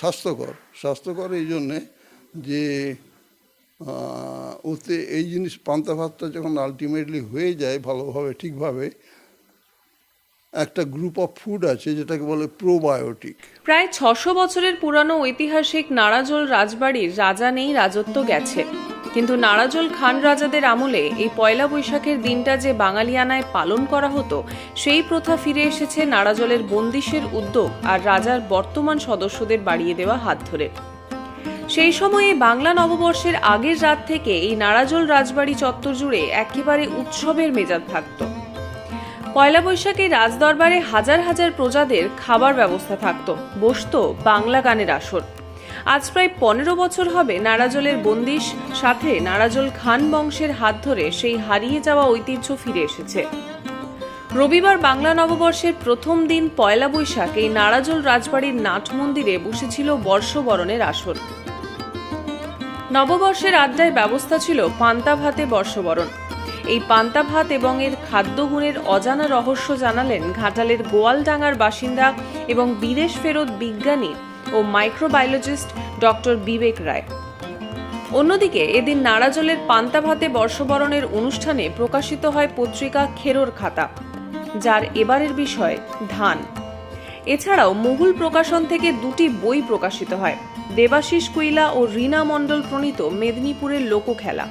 স্বাস্থ্যকর। স্বাস্থ্যকর এই জন্যে যে ওতে এই জিনিস পান্তা ভাতটা যখন আলটিমেটলি হয়ে যায় ভালোভাবে, ঠিকভাবে, একটা গ্রুপ অফ ফুড আছে যেটাকে বলে প্রোবায়োটিক প্রায় ছশো বছরের পুরানো ঐতিহাসিক নারাজল রাজবাড়ির রাজা নেই, রাজত্ব গেছে। কিন্তু নাড়াজোল খান রাজাদের আমলে এই পয়লা বৈশাখের দিনটা যে বাঙালিয়ানায় পালন করা হতো, সেই প্রথা ফিরে এসেছে নাড়াজলের বন্দিশের উদ্যোগ আর রাজার বর্তমান সদস্যদের বাড়িয়ে দেওয়া হাত ধরে। সেই সময়ে বাংলা নববর্ষের আগের রাত থেকে এই নাড়াজোল রাজবাড়ি চত্বর জুড়ে একেবারে উৎসবের মেজাজ থাকতো। পয়লা বৈশাখে রাজদরবারে হাজার হাজার প্রজাদের খাবার ব্যবস্থা থাকতো, বসতো বাংলা গানের আসর। আজ প্রায় পনেরো বছর হবে নারাজলের বন্দিশ, সাথে নারাজল খান বংশের হাত ধরে সেই হারিয়ে যাওয়া ঐতিহ্য ফিরে এসেছে। রবিবার বাংলা নববর্ষের প্রথম দিন পয়লা বৈশাখ এই নারাজল রাজবাড়ির নাট মন্দিরে বসেছিল বর্ষবরণের আসর নববর্ষের আড্ডায় ব্যবস্থা ছিল পান্তা ভাতে বর্ষবরণ। এই পান্তা ভাত এবং এর খাদ্যগুণের অজানা রহস্য জানালেন ঘাটালের গোয়ালডাঙ্গার বাসিন্দা এবং বিদেশ ফেরত বিজ্ঞানী ও মাইক্রোবায়োলজিস্ট ডক্টর বিবেক রায়। অন্যদিকে এদিন নাড়াজলের পান্তা ভাতে বর্ষবরণের অনুষ্ঠানে প্রকাশিত হয় পত্রিকা খেরোর খাতা, যার এবারের বিষয় ধান। এছাড়াও মুঘল প্রকাশন থেকে দুটি বই প্রকাশিত হয়, দেবাশিস কুইলা ও রীনা মণ্ডল প্রণীত মেদিনীপুরের লোকখেলা।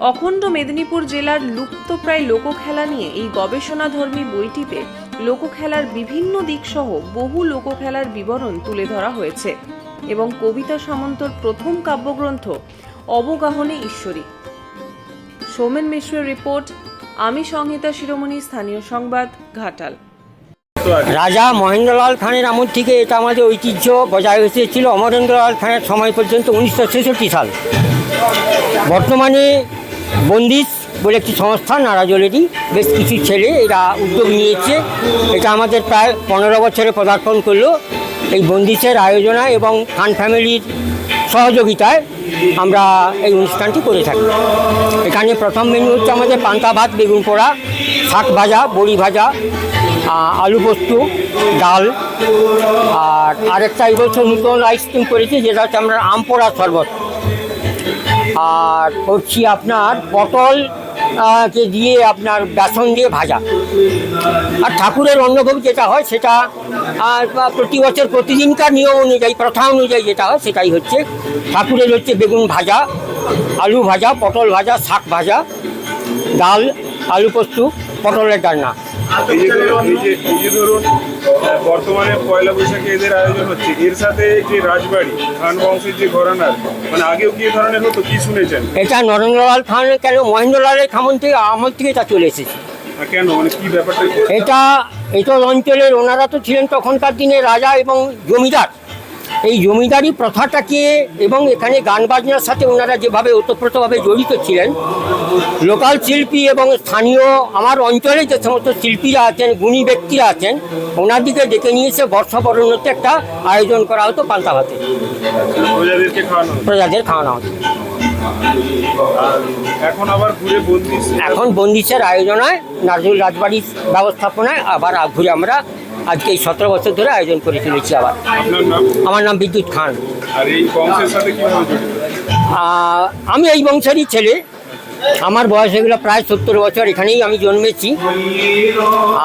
অখণ্ড মেদিনীপুর জেলার লুপ্তপ্রায় লোকখেলা নিয়ে এই গবেষণাধর্মী বইটিতে লোকখেলার বিভিন্ন দিকসহ বহু লোকখেলার বিবরণ তুলে ধরা হয়েছে এবং কবিতা সামন্তর প্রথম কাব্যগ্রন্থ অবগাহনে ঈশ্বরী। সৌমেন মিশ্রের রিপোর্ট, আমি সংহিতা শিরোমণি, স্থানীয় সংবাদ, ঘাটাল। রাজা মহেন্দ্রলাল খানের আমল থেকে এটা আমাদের ঐতিহ্য বজায় এসেছিল অমরেন্দ্রলাল খানের সময় পর্যন্ত উনিশশো ছেষট্টি সাল। বর্তমানে বন্দিশ বলে একটি সংস্থা নারাজলেরই বেশ কিছু ছেলে এরা উদ্যোগ নিয়েছে। এটা আমাদের প্রায় পনেরো বছরে পদার্পণ করল এই বন্দিশের আয়োজনা এবং খান ফ্যামিলির সহযোগিতায় আমরা এই অনুষ্ঠানটি করে থাকি। এখানে প্রথম মেনু হচ্ছে আমাদের পান্তা ভাত, বেগুন পোড়া, শাক ভাজা, বড়ি ভাজা আলু পোস্ত, ডাল, আর আরেকটা এই বছর নতুন আইসক্রিম করেছি, যেটা হচ্ছে আমরা আম পোড়া শরবত। আর করছি আপনার পটল কে দিয়ে আপনার বেসন দিয়ে ভাজা। আর ঠাকুরের অন্নভোগ যেটা হয়, সেটা প্রতি বছর প্রতিদিনকার নিয়ম অনুযায়ী, প্রথা অনুযায়ী যেটা হয়, সেটাই হচ্ছে ঠাকুরের হচ্ছে বেগুন ভাজা, আলু ভাজা, পটল ভাজা, শাক ভাজা, ডাল, আলু পোস্ত, পটলের ডালনা। এই যে ধরুন এই যে এই যে ধরুন বর্তমানে পয়লা বৈশাখে এদের আয়োজন হচ্ছে। এর সাথে যে রাজবাড়ি খান বংশের যে ঘরানার মানে আগেও কি ধরনের হতো? কি শুনেছেন? এটা নরেন্দ্রলাল খান কেন মহেন্দ্রলালের খামন থেকে আমল থেকে এটা চলে এসেছে। কেন? মানে কি ব্যাপারটা? এটা এটা অঞ্চলের ওনারা তো ছিলেন তখনকার দিনে রাজা এবং জমিদার। এই জমিদারি প্রথাটাকে এবং এখানে গান বাজনার সাথে ওনারা যেভাবে ওতপ্রোতভাবে জড়িত ছিলেন লোকাল শিল্পী এবং স্থানীয় আমার অঞ্চলে যে সমস্ত শিল্পীরা আছেন গুণী ব্যক্তিরা আছেন ওনাদিকে ডেকে নিয়ে এসে বর্ষবরণতে একটা আয়োজন করা হতো পান্তা ভাতে। প্রজাদের খাওয়ানো হতো। এখন আবার ঘুরে এখন বন্দিশের আয়োজনায় নাজরুল রাজবাড়ির ব্যবস্থাপনায় আবার ঘুরে আমরা আজকে এই সতেরো বছর ধরে আয়োজন করে চলেছি আবার। আমার নাম বিদ্যুৎ খান। আর এই বংশের সাথে কীভাবে জড়িত? আহ, আমি এই বংশেরই ছেলে। আমার বয়স এগুলো প্রায় সত্তর বছর এখানেই আমি জন্মেছি।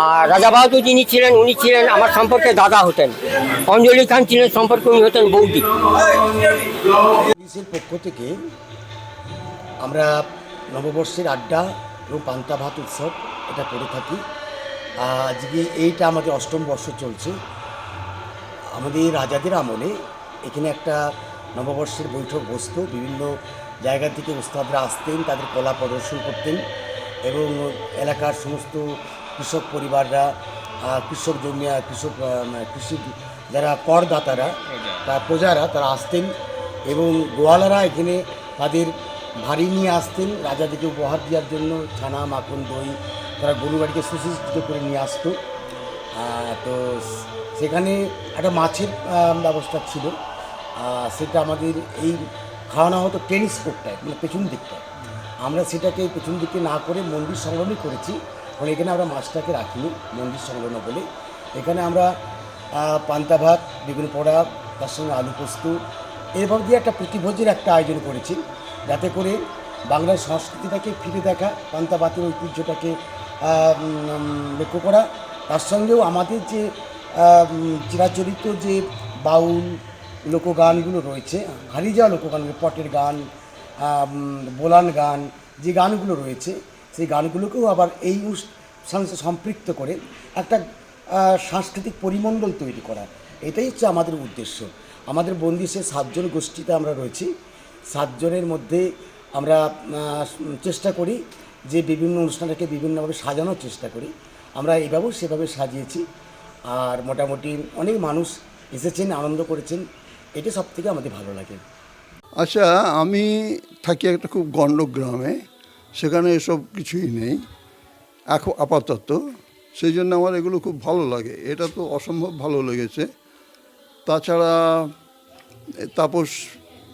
আর রাজা বাহাদুর যিনি ছিলেন উনি ছিলেন আমার সম্পর্কে দাদা হতেন। অঞ্জলি খান ছিলেন সম্পর্কে উনি হতেন বৌদি। পুলিশের পক্ষ থেকে আমরা নববর্ষের আড্ডা এবং পান্তা ভাত উৎসব এটা করে থাকি। আজকে এইটা আমাদের অষ্টম বর্ষ চলছে? আমাদের রাজাদের আমলে এখানে একটা নববর্ষের বৈঠক বসত। বিভিন্ন জায়গা থেকে উস্তাদরা আসতেন, তাদের কলা প্রদর্শন করতেন এবং এলাকার সমস্ত কৃষক পরিবাররা কৃষক জমি কৃষক কৃষি যারা করদাতারা, তা প্রজারা তারা আসতেন এবং গোয়ালারা এখানে তাদের ভারী নিয়ে আসতেন। রাজাদেরকে উপহার দেওয়ার জন্য ছানা, মাখন, দই তারা গরু বাড়িকে সুসজ্জিত করে নিয়ে আসতো। তো সেখানে একটা মাছের ব্যবস্থা ছিল। সেটা আমাদের এই খাওয়ানো হতো টেনিস কোর্টটায় মানে পেছন দিকটায়। আমরা সেটাকে পেছন দিকে না করে মন্দির সংলগ্নই করেছি। কারণ এখানে আমরা মাছটাকে রাখিনি, মন্দির সংলগ্ন বলে। এখানে আমরা পান্তা ভাত, বেগুন পোড়া, তার সঙ্গে আলু পোস্ত, এরপর দিয়ে একটা প্রতিভোজের একটা আয়োজন করেছি। যাতে করে বাংলার সংস্কৃতিটাকে ফিরে দেখা, পান্তা ভাতের ঐতিহ্যটাকে লক্ষ্য করা। তার সঙ্গেও আমাদের যে চিরাচরিত যে বাউল লোকগানগুলো রয়েছে হারিয়ে যাওয়া লোকগান, পটের গান বোলান গান, যে গানগুলো রয়েছে, সেই গানগুলোকেও আবার এই সঙ্গে সম্পৃক্ত করে একটা সাংস্কৃতিক পরিমণ্ডল তৈরি করা। এটাই হচ্ছে আমাদের উদ্দেশ্য। আমাদের বন্দিশে সাতজন গোষ্ঠীতে আমরা রয়েছি। সাতজনের মধ্যে আমরা চেষ্টা করি যে বিভিন্ন অনুষ্ঠানটাকে বিভিন্নভাবে সাজানোর চেষ্টা করি। আমরা এইভাবেও সেভাবে সাজিয়েছি। আর মোটামুটি অনেক মানুষ এসেছেন, আনন্দ করেছেন। এটা সব থেকে আমাদের ভালো লাগে। আচ্ছা আমি থাকি একটা খুব গণ্ড গ্রামে সেখানে এসব কিছুই নেই। এখন আপাতত। সেই জন্য আমার এগুলো খুব ভালো লাগে। এটা তো অসম্ভব ভালো লেগেছে। তাছাড়া তাপস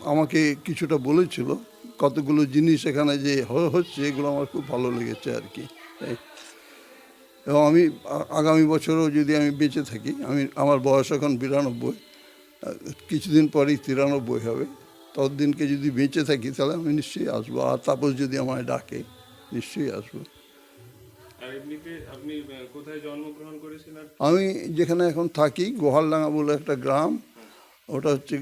আমাকে কিছুটা বলেছিল। কতগুলো জিনিস এখানে যে হচ্ছে এগুলো আমার খুব ভালো লেগেছে আর কি। এবং আমি আগামী বছরও যদি আমি বেঁচে থাকি আমি আমার বয়স এখন বিরানব্বই কিছুদিন পরেই তিরানব্বই হবে। ততদিনকে যদি বেঁচে থাকি তাহলে আমি নিশ্চয়ই আসব। আর তাপস যদি আমায় ডাকে নিশ্চয়ই আসব। আমি যেখানে এখন থাকি গোহালডাঙ্গা বলে একটা গ্রাম। ওটা হচ্ছে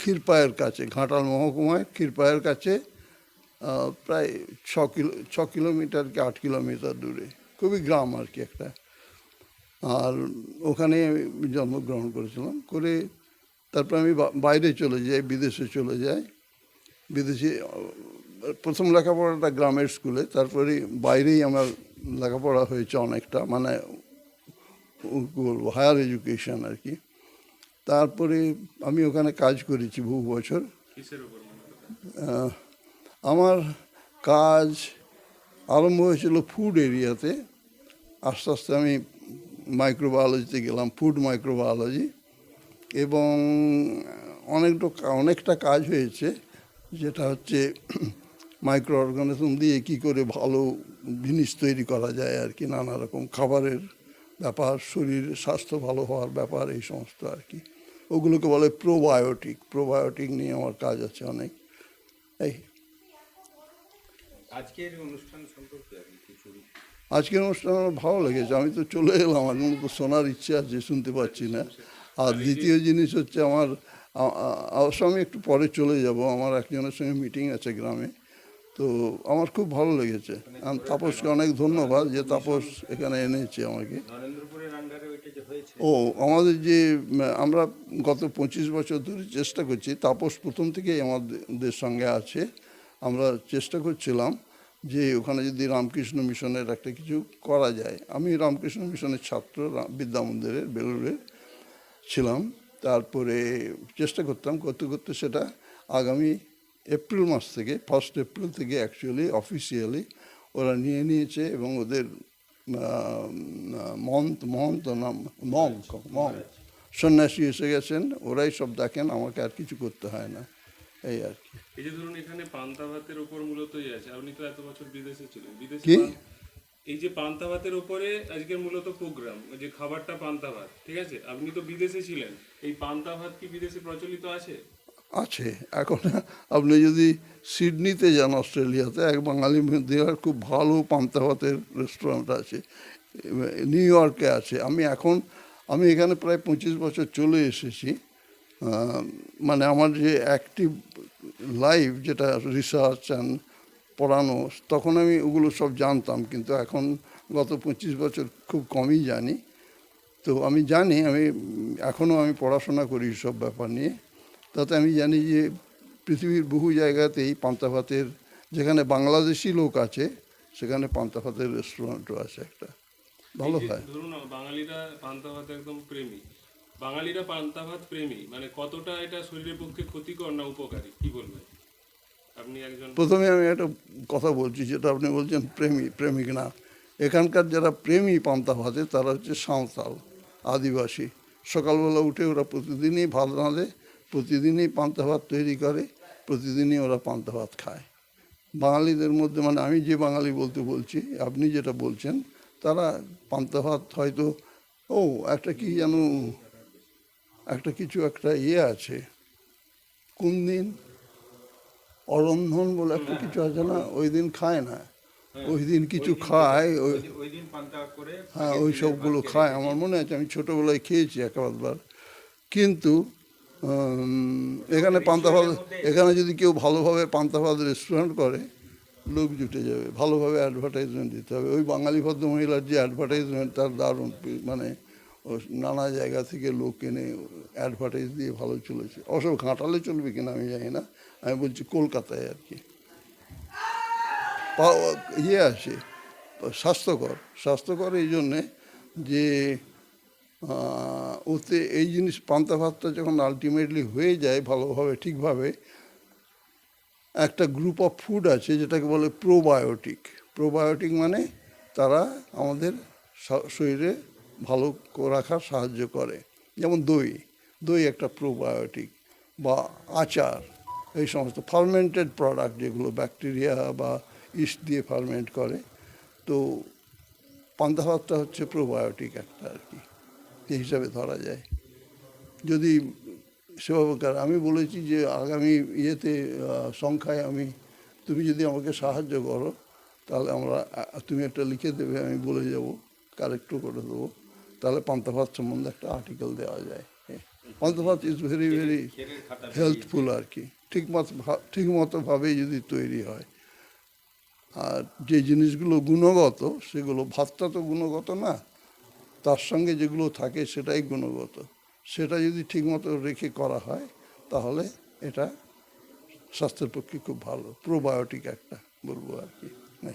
ক্ষীরপায়ের কাছে, ঘাটাল মহকুমায় ক্ষীরপায়ের কাছে প্রায় ছ কিলো, ছ কিলোমিটার কি আট কিলোমিটার দূরে। খুবই গ্রাম আর কি একটা। আর ওখানে আমি জন্মগ্রহণ করেছিলাম। করে তারপর আমি বাইরে চলে যাই, বিদেশে চলে যাই। বিদেশে প্রথম লেখাপড়াটা গ্রামের স্কুলে। তারপরে বাইরেই আমার লেখাপড়া হয়েছে অনেকটা। মানে হায়ার এডুকেশন আর কি। তারপরে আমি ওখানে কাজ করেছি বহু বছর। আমার কাজ আরম্ভ হয়েছিল ফুড এরিয়াতে আস্তে আস্তে আমি মাইক্রোবায়োলজিতে গেলাম ফুড মাইক্রোবায়োলজি এবং অনেকটা অনেকটা কাজ হয়েছে যেটা হচ্ছে মাইক্রো অর্গানিজম দিয়ে কী করে ভালো জিনিস তৈরি করা যায় আর কি নানা রকম খাবারের ব্যাপার শরীর স্বাস্থ্য ভালো হওয়ার ব্যাপার এই সমস্ত আর কি। ওগুলোকে বলে প্রোবায়োটিক প্রোবায়োটিক নিয়ে আমার কাজ আছে অনেক। এই। আজকের অনুষ্ঠান সম্পর্কে কিছু আজকের অনুষ্ঠান আমার ভালো লেগেছে। আমি তো চলে এলাম। এখন তো শোনার ইচ্ছে আছে শুনতে পাচ্ছি না। আর দ্বিতীয় জিনিস হচ্ছে আমার অবশ্য আমি একটু পরে চলে যাব। আমার একজনের সঙ্গে মিটিং আছে গ্রামে। তো আমার খুব ভালো লেগেছে। তাপসকে অনেক ধন্যবাদ যে তাপস এখানে এনেছে আমাকে। ও, আমাদের যে আমরা গত পঁচিশ বছর ধরে চেষ্টা করছি, তাপস প্রথম থেকেই আমাদের সঙ্গে আছে। আমরা চেষ্টা করছিলাম যে, ওখানে যদি রামকৃষ্ণ মিশনের একটা কিছু করা যায়। আমি রামকৃষ্ণ মিশনের ছাত্র বিদ্যা মন্দিরের, বেলুড়ে ছিলাম। তারপরে চেষ্টা করতাম, করতে করতে সেটা আগামী এপ্রিল মাস থেকে ফার্স্ট এপ্রিল থেকে অ্যাকচুয়ালি অফিসিয়ালি ওরা নিয়ে নিয়েছে এবং ওদের মন্থ নাম মঙ্ক মঙ্ক সন্ন্যাসী এসে গেছেন ওরাই সব দেখেন আমাকে আর কিছু করতে হয় না। এই আর কি। এই যে ধরুন এখানে পান্তা ভাতের উপর মূলতই আছে আপনি তো এত বছর বিদেশে ছিলেন। বিদেশে কি? এই যে পান্তা ভাতের উপরে আজকের মূলত প্রোগ্রাম যে খাবারটা পান্তা ভাত ঠিক আছে? আপনি তো বিদেশে ছিলেন এই পান্তা ভাত কি বিদেশে প্রচলিত আছে? আছে। এখন আপনি যদি সিডনিতে যান অস্ট্রেলিয়াতে, এক বাঙালি দেওয়ার খুব ভালো পান্তা ভাতের রেস্টুরেন্ট আছে, নিউ ইয়র্কে আছে। আমি এখন, আমি এখানে প্রায় পঁচিশ বছর চলে এসেছি। মানে আমার যে অ্যাক্টিভ লাইফ যেটা রিসার্চ অ্যান্ড পড়ানো, তখন আমি ওগুলো সব জানতাম। কিন্তু এখন গত পঁচিশ বছর খুব কমই জানি। তো আমি জানি, আমি, এখনও আমি পড়াশোনা করি সব ব্যাপার নিয়ে। তাতে আমি জানি যে পৃথিবীর বহু জায়গাতেই পান্তা ভাতের যেখানে বাংলাদেশি লোক আছে সেখানে পান্তা ভাতের রেস্টুরেন্টও আছে একটা। ভালো হয়। ধরুন বাঙালিরা পান্তা ভাত একদম প্রেমী। বাঙালিরা পান্তা ভাত প্রেমী মানে কতটা এটা শরীরের পক্ষে ক্ষতিকর না উপকারী? কি বলবেন? আপনি একজন প্রথমে আমি একটা কথা বলছি যেটা আপনি বলছেন প্রেমী প্রেমিক না। এখানকার যারা প্রেমী পান্তা ভাতে তারা হচ্ছে সাঁওতাল আদিবাসী। সকালবেলা উঠে ওরা প্রতিদিনই ভাত রাঁধে প্রতিদিনই পান্তা ভাত তৈরি করে প্রতিদিনই ওরা পান্তা ভাত খায়। বাঙালিদের মধ্যে মানে আমি যে বাঙালি বলতে বলছি আপনি যেটা বলছেন তারা পান্তা ভাত হয়তো ও একটা কি যেন একটা কিছু একটা ইয়ে আছে কোন দিন অরন্ধন বলে একটা কিছু আছে না ওই দিন খায় না। ওই দিন কিছু খায় ওই হ্যাঁ ওই সবগুলো খায়। আমার মনে আছে আমি ছোটোবেলায় খেয়েছি একবার কিন্তু এখানে পান্তা ভাত এখানে যদি কেউ ভালোভাবে পান্তা ভাত রেস্টুরেন্ট করে, লোক জুটে যাবে। ভালোভাবে অ্যাডভার্টাইজমেন্ট দিতে হবে। ওই বাঙালি ভদ্রমহিলার যে অ্যাডভার্টাইজমেন্ট তার দারুণ মানে নানা জায়গা থেকে লোক এনে অ্যাডভার্টাইজ দিয়ে ভালো চলেছে। অসব ঘাঁটালে চলবে কিনা আমি জানি না। আমি বলছি কলকাতায় আর কি। ইয়ে আছে, স্বাস্থ্যকর। স্বাস্থ্যকর এই জন্যে যে ওতে এই জিনিস পান্তা ভাতটা যখন আলটিমেটলি হয়ে যায় ভালোভাবে, ঠিকভাবে, একটা গ্রুপ অফ ফুড আছে যেটাকে বলে প্রোবায়োটিক প্রোবায়োটিক মানে তারা আমাদের শরীরে ভালো রাখার সাহায্য করে। যেমন দই দই একটা প্রোবায়োটিক বা আচার, এই সমস্ত ফার্মেন্টেড প্রোডাক্ট যেগুলো ব্যাকটেরিয়া বা ইস্ট দিয়ে ফার্মেন্ট করে। তো পান্তা ভাতটা হচ্ছে প্রোবায়োটিক একটা আর কি। এই হিসাবে ধরা যায়। যদি সেবাবকার আমি বলেছি যে আগামী ইয়েতে সংখ্যায় আমি, তুমি যদি আমাকে সাহায্য করো, তাহলে আমরা তুমি একটা লিখে দেবে, আমি বলে যাব কারেক্টও করে দেবো। তাহলে পান্তাভাত সম্বন্ধে একটা আর্টিকেল দেওয়া যায়। Panta bhat is very very helpful আর কি। ঠিক মতো, ঠিক মতোভাবে যদি তৈরি হয়। আর যে জিনিসগুলো গুণগত, সেগুলো ভাতটা তো গুণগত না। তার সঙ্গে যেগুলো থাকে সেটাই গুণগত। সেটা যদি ঠিকমতো রেখে করা হয়, তাহলে এটা স্বাস্থ্যের পক্ষে খুব ভালো। প্রোবায়োটিক একটা বলব আর কি। নাই